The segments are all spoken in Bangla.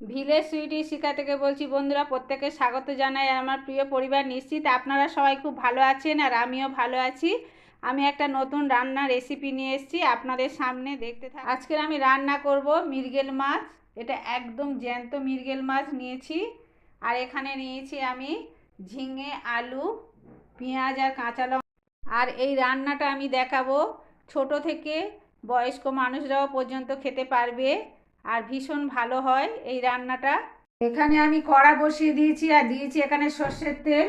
ভিলেজ সুইটি শিখা থেকে বলছি, বন্ধুরা প্রত্যেকে স্বাগত জানাই আমার প্রিয় পরিবার নিশ্চিত আপনারা সবাই খুব ভালো আছেন আর আমিও ভালো আছি। আমি একটা নতুন রান্নার রেসিপি নিয়ে এসেছি আপনাদের সামনে দেখতে থাক আজকের আমি রান্না করব মৃগেল মাছ। এটা একদম জ্যান্ত মৃগেল মাছ নিয়েছি। আর এখানে নিয়েছি আমি ঝিঙে, আলু, পেঁয়াজ আর কাঁচা লঙ্কা। আর এই রান্নাটা আমি দেখাবো। ছোট থেকে বয়স্ক মানুষরাও পর্যন্ত খেতে পারবে। আর ভীষণ ভালো হয় এই রান্নাটা। এখানে আমি কড়া বসিয়ে দিয়েছি আর দিয়েছি এখানে সর্ষের তেল।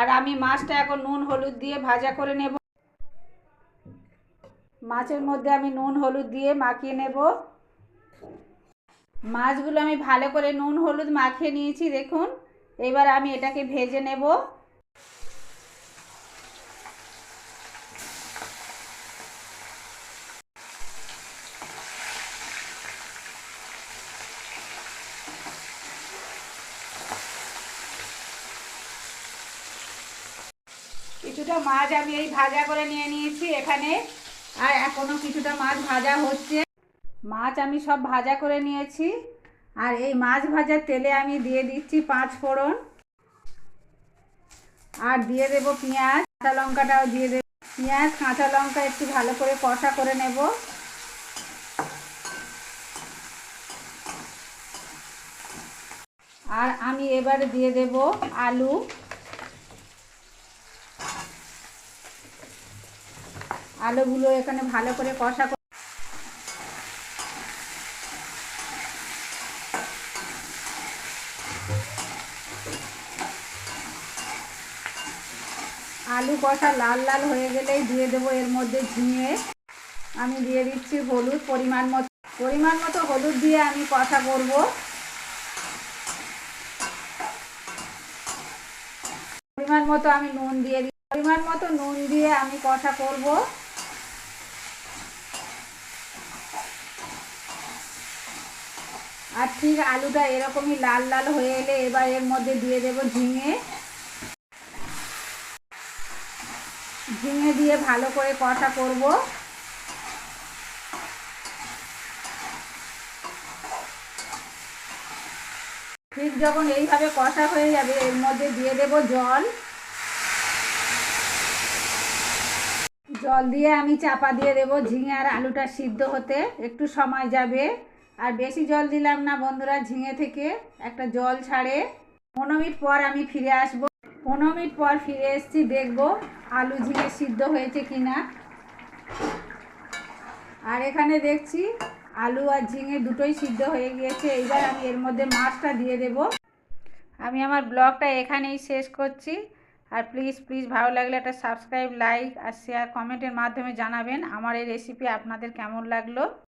আর আমি মাছটা এখন নুন, হলুদ দিয়ে ভাজা করে নেব। মাছের মধ্যে আমি নুন, হলুদ দিয়ে মাখিয়ে নেব। মাছগুলো আমি ভালো করে নুন, হলুদ মাখিয়ে নিয়েছি, দেখুন। এবার আমি এটাকে ভেজে নেব। কিছুটা মাছ আমি এই ভাজা করে নিয়ে নিয়েছি এখানে। আর এখনও কিছুটা মাছ ভাজা হচ্ছে। মাছ আমি সব ভাজা করে নিয়েছি। আর এই মাছ ভাজার তেলে আমি দিয়ে দিচ্ছি পাঁচ ফোড়ন। আর দিয়ে দেব পেঁয়াজ, কাঁচা লঙ্কাটাও দিয়ে দেব। পেঁয়াজ, কাঁচা লঙ্কা একটু ভালো করে কষা করে নেব। আর আমি এবারে দিয়ে দেব আলু। আলুগুলো এখানে ভালো করে কষা আলু কষা লাল লাল হয়ে গেলেই দিয়ে দেবো এর মধ্যে ঝিঙে। আমি দিয়ে দিচ্ছি হলুদ পরিমাণ মতো। পরিমাণ মতো হলুদ দিয়ে আমি কষা করব। পরিমাণ মতো আমি নুন দিয়ে দিই পরিমাণ মতো নুন দিয়ে আমি কষা করব। আর ঠিক আলুটা এরকমই লাল লাল হয়ে এলে এবার এর মধ্যে দিয়ে দেব ঝিঙে। ঝিঙে দিয়ে ভালো করে কষা করব। ঠিক যখন এইভাবে কষা হয়ে যাবে, এর মধ্যে দিয়ে দেব জল। জল দিয়ে আমি চাপা দিয়ে দেব ঝিঙে আর আলুটা সিদ্ধ হতে। একটু সময় যাবে। আর বেশি জল দিলাম না বন্ধুরা, ঝিঙে থেকে একটা জল ছাড়ে। পনেরো মিনিট পর আমি ফিরে আসব। পনেরো মিনিট পর ফিরে এসেছি, দেখব আলু ঝিঙে সিদ্ধ হয়েছে কি না আর এখানে দেখছি আলু আর ঝিঙে দুটোই সিদ্ধ হয়ে গিয়েছে। এইবার আমি এর মধ্যে মাছটা দিয়ে দেব। আমি আমার ব্লগটা এখানেই শেষ করছি। আর প্লিজ প্লিজ ভালো লাগলে একটা সাবস্ক্রাইব লাইক আর শেয়ার কমেন্টের মাধ্যমে জানাবেন। আমার এই রেসিপি আপনাদের কেমন লাগল?